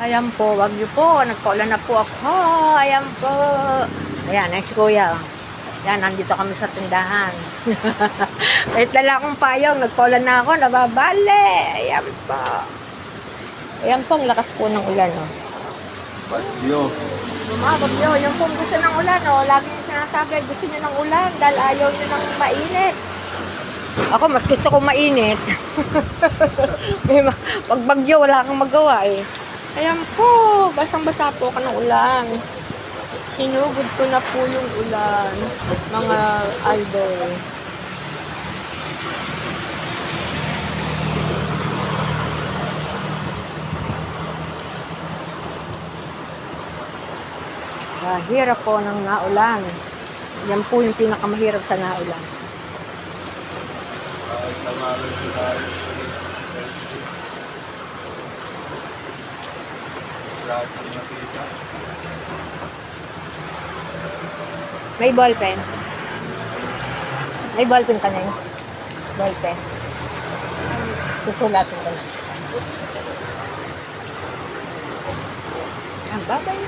Ayan po, wag niyo po. Nagpaulan na po ako. Ayan po. Ayan, ay si Kuya. Yan, nandito kami sa tindahan. Kahit dala akong payong, nagpaulan na ako, nababali. Ayan po. Ayan po, ang lakas po ng ulan. Oh. Bagyo. Bumabag yun. Yung pong gusto ng ulan, oh, lagi yung sinasabi, gusto niyo ng ulan dahil ayaw niyo ng mainit. Ako, mas gusto ko mainit. Pag bagyo, wala kang magawa eh. Ayan po, basang-basa po ako ng ulan. Sinugod ko na po yung ulan, mga idol. Ah, hirap po ng naulan. Yan po yung pinakamahirap sa naulan. Ay, Lahat ng nakita. May ballpen. May ballpen ka na yun. Ballpen. Susulatin ko na. Ang babay.